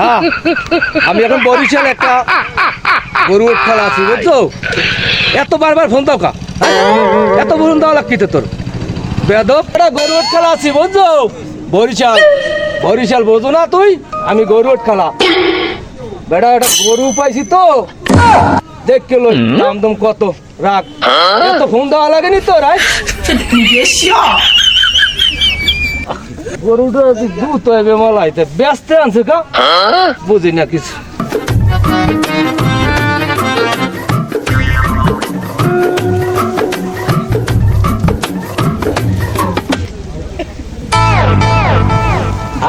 হ্যাঁ আমি এখন বরিশাল একটা গরু খেলা আছি বুঝছ? এত বারবার ফোন দাও কা? হ্যাঁ? এত ফোন দাও লাগতে তোর। বেদব একটা গরু খেলা আছি বুঝছ? বরিশাল বরিশাল বোঝো না তুই আমি গরু খেলা। বেটা একটা গরু পাইছি তো। দেখ কেলো দাম দাম কত রাখ। এত ফোন দেওয়া লাগেনি তো রাই গরুটা দুধ হবে মলাইতে ব্যস্ত আনছে কা বুঝি না কিছু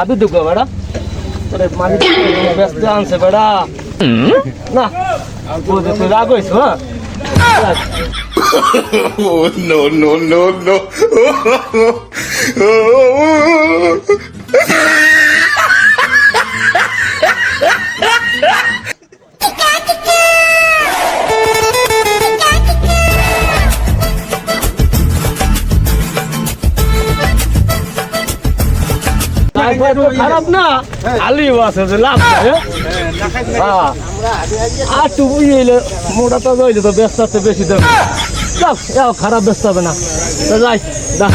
আবি দুগো বেড়া তোরে মালিক ব্যস্ত আনছে বেড়া না বুঝে তুই রাগ হইছ হ্যাঁ Oh no no no no! খারাপ না? আলি আছে যে লাভ নাই, হ্যাঁ? আর এলে মোটা তো গইলে তো ব্যস্ত আছে বেশি দেবে। যাও যাও খারাপ ব্যস্ত হবে না। যাই যা।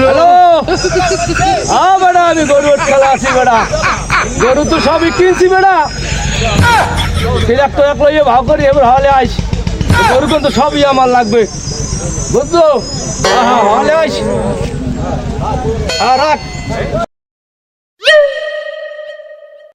হ্যালো। হ্যাঁ বেড়া আমি গরু খেলা আছি বেড়া গরু তো সবই কিনছি বেড়া এক লইয়ে ভাগ করি এবার হলে আইস। গরু কিন্তু সবই আমার লাগবে। বুঝছ হ্যাঁ হলে আইস আর রাখ